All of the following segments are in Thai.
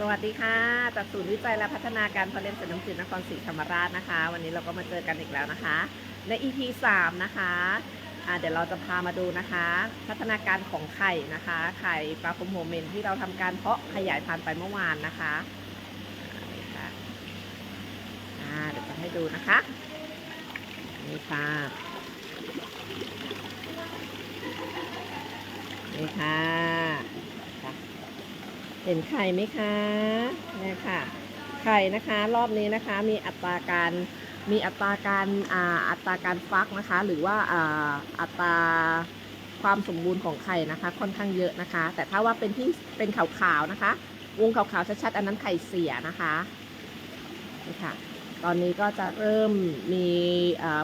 สวัสดีค่ะ จากศูนย์วิจัยและพัฒนาการผลิตเศรษฐน้ำจืดนครศรีธรรมราชนะคะ วันนี้เราก็มาเจอกันอีกแล้วนะคะ ใน EP 3 นะคะอ่าเดี๋ยวเราจะพามาดูนะคะ พัฒนาการของไข่นะคะ ไข่ปลาพรมโฮเมนที่เราทำการเพาะขยายพันธุ์ไปเมื่อวานนะคะอ่านี่ค่ะเดี๋ยวจะให้ดูนะคะนี่ค่ะนี่ค่ะ เห็นไข่ไหมคะเนี่ยค่ะ ไข่นะคะรอบนี้นะคะมีอัตราการมีอัตราการอ่าอัตราการฟักนะคะ หรือว่าอ่าอัตราความสมบูรณ์ของไข่นะคะ ค่อนข้างเยอะนะคะ แต่ถ้าว่าเป็นที่เป็นขาวๆนะคะ วงขาวๆชัดๆอันนั้นไข่เสียนะคะนี่ค่ะตอนนี้ก็จะเริ่มมี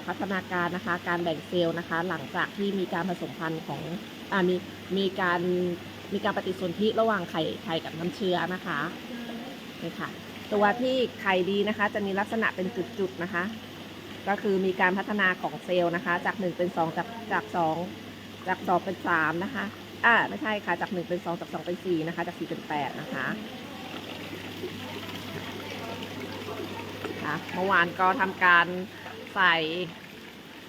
พัฒนาการนะคะ การแบ่งเซลล์นะคะ หลังจากที่มีการผสมพันธุ์ของอมีมีการ มีการปฏิสนธิระหว่างไข่ไข่กับน้ำเชื้อนะคะนี่ค่ะ ตัวที่ไข่ดีนะคะ จะมีลักษณะเป็นจุดๆนะคะ ก็คือมีการพัฒนาของเซลล์นะคะ จาก 1 เป็น 2 จากจาก2จาก2เป็น3นะคะอ่าไม่ใช่ค่ะจาก 1 เป็น 2 จาก 2 เป็น 4 นะคะ จาก 4 เป็น 8 นะคะค่ะเมื่อวานก็ทำการใส่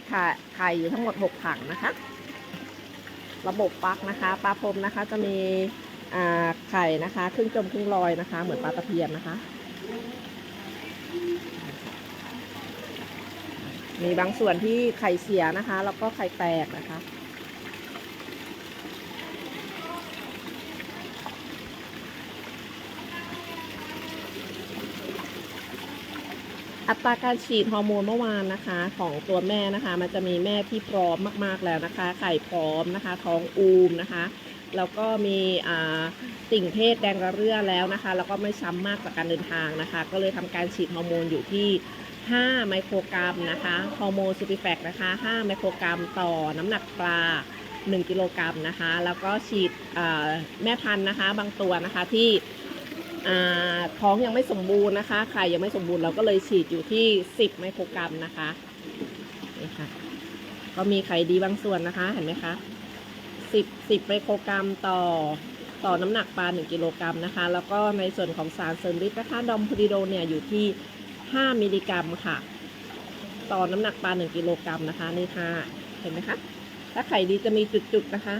ไข่ไข่อยู่ทั้งหมด 6 ถังนะคะ ระบบฟักนะคะปลาพรมนะคะจะมีไข่นะคะ ครึ่งจมครึ่งลอยนะคะ เหมือนปลาตะเพียนนะคะ มีบางส่วนที่ไข่เสียนะคะ แล้วก็ไข่แตกนะคะ อัตราการฉีดฮอร์โมนเมื่อวานนะคะ ของตัวแม่นะคะ มันจะมีแม่ที่พร้อมมาก ๆแล้วนะคะ ไข่พร้อมนะคะ ท้องอูมนะคะ แล้วก็มีติ่งเพศแดงระเรื่อแล้วนะคะ แล้วก็ไม่ช้ำมากจากการเดินทางนะคะ ก็เลยทำการฉีดฮอร์โมนอยู่ที่ 5 ไมโครกรัมนะคะฮอร์โมนซูปิแฟกนะคะ 5 ไมโครกรัมต่อน้ำหนักปลา 1 กิโลกรัมนะคะ แล้วก็ฉีดแม่พันธุ์นะคะ บางตัวนะคะที่ ท้องยังไม่สมบูรณ์นะคะไข่ยังไม่สมบูรณ์เราก็เลยฉีดอยู่ที่ 10 ไมโครกรัมนะคะนี่ค่ะ ก็มีไข่ดีบางส่วนนะคะ เห็นไหมคะ10 10ไมโครกรัมต่อต่อน้ำหนักปลา 1 กิโลกรัมนะคะ แล้วก็ในส่วนของสารเสริมฤทธิ์นะคะดอมพูริโดเนี่ยอยู่ที่ 5 มิลลิกรัมค่ะ ต่อน้ำหนักปลา 1 กิโลกรัมนะคะนี่ค่ะ เห็นไหมคะ ถ้าไข่ดีจะมีจุดๆนะคะ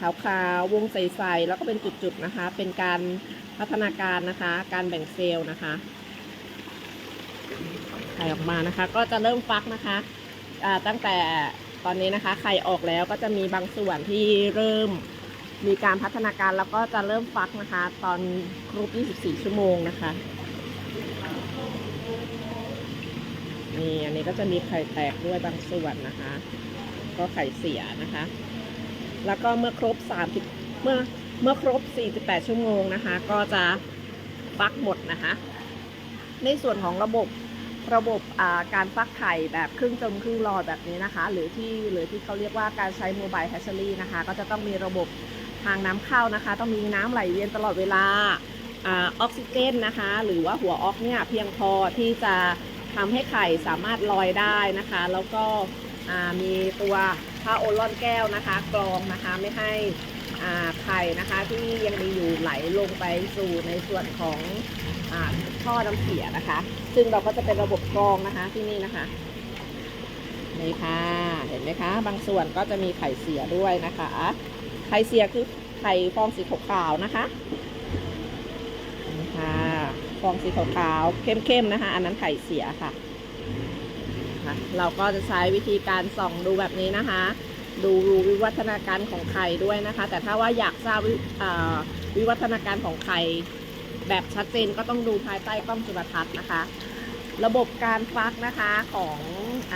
ขาวๆวงใสๆแล้วก็เป็นจุดๆนะคะ เป็นการพัฒนาการนะคะ การแบ่งเซลล์นะคะไข่ออกมานะคะ ก็จะเริ่มฟักนะคะตั้งแต่ตอนนี้นะคะไข่ออกแล้วก็จะมีบางส่วนที่เริ่มมีการพัฒนาการแล้วก็จะเริ่มฟักนะคะ ตอนครบ 24 ชั่วโมงนะคะนี่อันนี้ก็จะมีไข่แตกด้วยบางส่วนนะคะ ก็ไข่เสียนะคะ แล้วก็เมื่อครบ30เมื่อเมื่อครบ 48 ชั่วโมงนะคะ ก็จะฟักหมดนะคะ ในส่วนของระบบระบบาการฟักไข่แบบครึ่งจมครึ่งลอยแบบนี้นะคะ หรือที่หรือที่เขาเรียกว่าการใช้โมบายแฮชเชอรี่นะคะ ก็จะต้องมีระบบทางน้ำเข้านะคะ ต้องมีน้ำไหลเวียนตลอดเวลาออกซิเจนนะคะ หรือว่าหัวออกเนี่ยเพียงพอที่จะทำให้ไข่สามารถลอยได้นะคะ แล้วก็ มีตัวผ้าโอลอนแก้วนะคะ กรองนะคะไม่ให้ไข่นะคะที่ยังมีอยู่ไหลลงไปสู่ในส่วนของอท่อน้ำเสียนะคะ ซึ่งเราก็จะเป็นระบบกรองนะคะที่นี่นะคะนี่ค่ะเห็นไหมคะ บางส่วนก็จะมีไข่เสียด้วยนะคะ ไข่เสียคือไข่ฟองสีขาวๆนะคะนี่ค่ะฟองสีขาวๆเข้มๆนะคะ อันนั้นไข่เสียค่ะ ค่ะเราก็จะใช้วิธีการส่องดูแบบนี้นะคะดูวิวัฒนาการของไข่ด้วยนะคะ แต่ถ้าว่าอยากทราบวิวิวัฒนาการของไข่แบบชัดเจนก็ต้องดูภายใต้กล้องจุลทรรศน์นะคะ ระบบการฟักนะคะของอ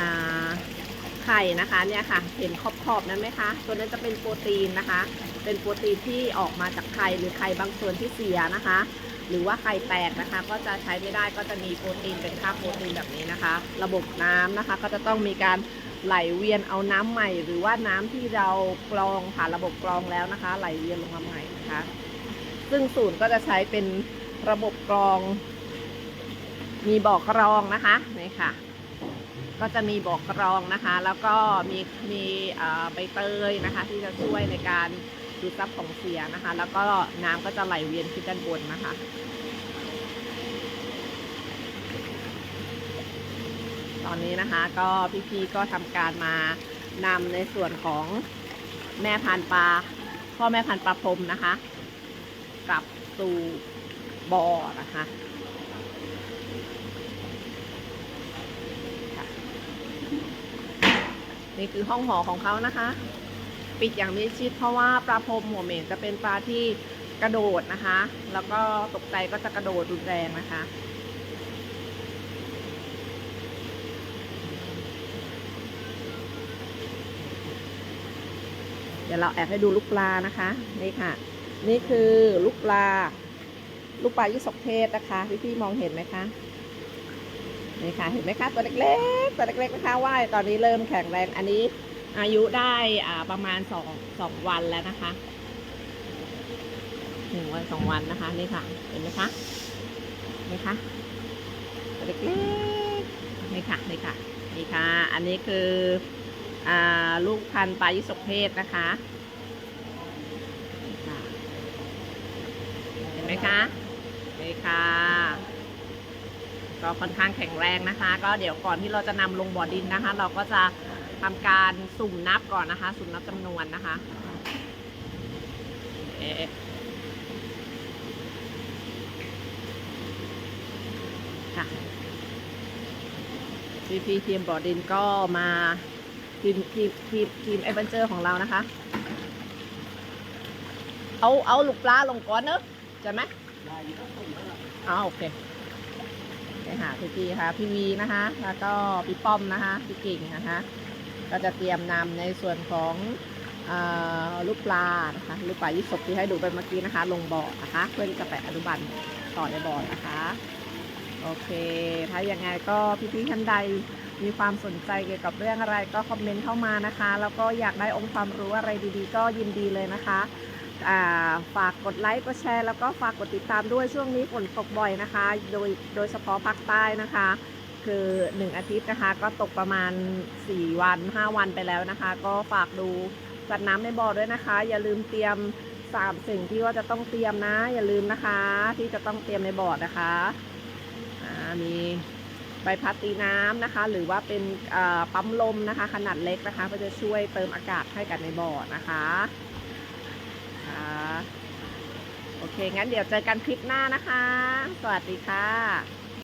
ไข่นะคะเนี่ยค่ะ เห็นขอบๆนั้นไหมคะ ตัวนั้นจะเป็นโปรตีนนะคะ เป็นโปรตีนที่ออกมาจากไข่หรือไข่บางส่วนที่เสียนะคะ หรือว่าไข่แตกนะคะ ก็จะใช้ไม่ได้ก็จะมีโปรตีนเป็นค่าโปรตีนแบบนี้นะคะ ระบบน้ำนะคะก็จะต้องมีการไหลเวียนเอาน้ำใหม่ หรือว่าน้ำที่เรากรองผ่านระบบกรองแล้วนะคะ ไหลเวียนลงมาใหม่นะคะ ซึ่งศูนย์ก็จะใช้เป็นระบบกรอง มีบ่อกรองนะคะนี่ค่ะ ก็จะมีบ่อกรองนะคะ แล้วก็มีมีใบเตยนะคะ ที่จะช่วยในการ ดูดซับของเสียนะคะ แล้วก็น้ำก็จะไหลเวียนขึ้นด้านบนนะคะตอนนี้นะคะก็พี่ๆก็ทำการมานำในส่วนของแม่พันปลาพ่อแม่พันปลาพรมนะคะ กลับสู่บ่อนะคะนี่คือห้องหอของเขานะคะ ปิดอย่างมิชิดเพราะว่าปลาพรมหัวเหม็นจะเป็นปลาที่กระโดดนะคะ แล้วก็ตกใจก็จะกระโดดรุนแรงนะคะ เดี๋ยวเราแอบให้ดูลูกปลานะคะ นี่ค่ะ นี่คือลูกปลา ลูกปลายี่สกเพศนะคะพี่พี่ๆมองเห็นไหมคะนี่ค่ะเห็นไหมคะตัวเล็กๆตัวเล็กๆนะคะว่ายตอนนี้เริ่มแข็งแรงอันนี้ อายุได้อ่าประมาณสองสองวันแล้วนะคะหนึ่งวันสองวันนะคะนี่ค่ะเห็นไหมคะเห็นไหมคะเล็กๆนี่ค่ะนี่ค่ะนี่ค่ะ อันนี้คืออ่าลูกพันธุ์ปลายี่สกเพศนะคะนี่ค่ะเห็นไหมคะนี่ค่ะ ก็ค่อนข้างแข็งแรงนะคะ ก็เดี๋ยวก่อนที่เราจะนำลงบ่อดินนะคะ เราก็จะ ทำการสุ่มนับก่อนนะคะ สุ่มนับจำนวนนะคะค่ะพีพีทีมบ่อดินก็มาทีมทีมทีมทีมเอเวนเจอร์ของเรานะคะ เอาเอาลูกปลาลงก่อนเนอะใช่ไหมอ๋อโอเคไปหาพี่พีค่ะ พี่วีนะคะ แล้วก็พี่ป้อมนะคะ พี่กิ่งนะคะ ก็จะเตรียมนำในส่วนของอลูกปลานะคะลูกปลายี่สกที่ให้ดูไปเมื่อกี้นะคะ ลงบ่อนะคะ เพื่อที่จะไปอนุบาลต่อในบ่อนะคะ โอเค ถ้าอย่างไงก็พี่ๆท่านใดมีความสนใจเกี่ยวกับเรื่องอะไรก็คอมเมนต์เข้ามานะคะ แล้วก็อยากได้องค์ความรู้อะไรดีๆ ก็ยินดีเลยนะคะฝากกดไลค์กดแชร์แล้วก็ฝากกดติดตามด้วยช่วงนี้ฝนตกบ่อยนะคะ โดยโดยเฉพาะภาคใต้นะคะ คือ 1 อาทิตย์นะคะ ก็ตกประมาณ 4 วัน 5 วันไปแล้วนะคะ ก็ฝากดูสัตว์น้ำในบ่อด้วยนะคะ อย่าลืมเตรียมสามสิ่งที่ว่าจะต้องเตรียมนะ อย่าลืมนะคะ ที่จะต้องเตรียมในบ่อนะคะมีใบพัดตีน้ำนะคะ หรือว่าเป็นปั๊มลมนะคะ ขนาดเล็กนะคะเพื่อจะช่วยเติมอากาศให้กับในบ่อนะคะค่ะโอเค งั้นเดี๋ยวเจอกันคลิปหน้านะคะ สวัสดีค่ะ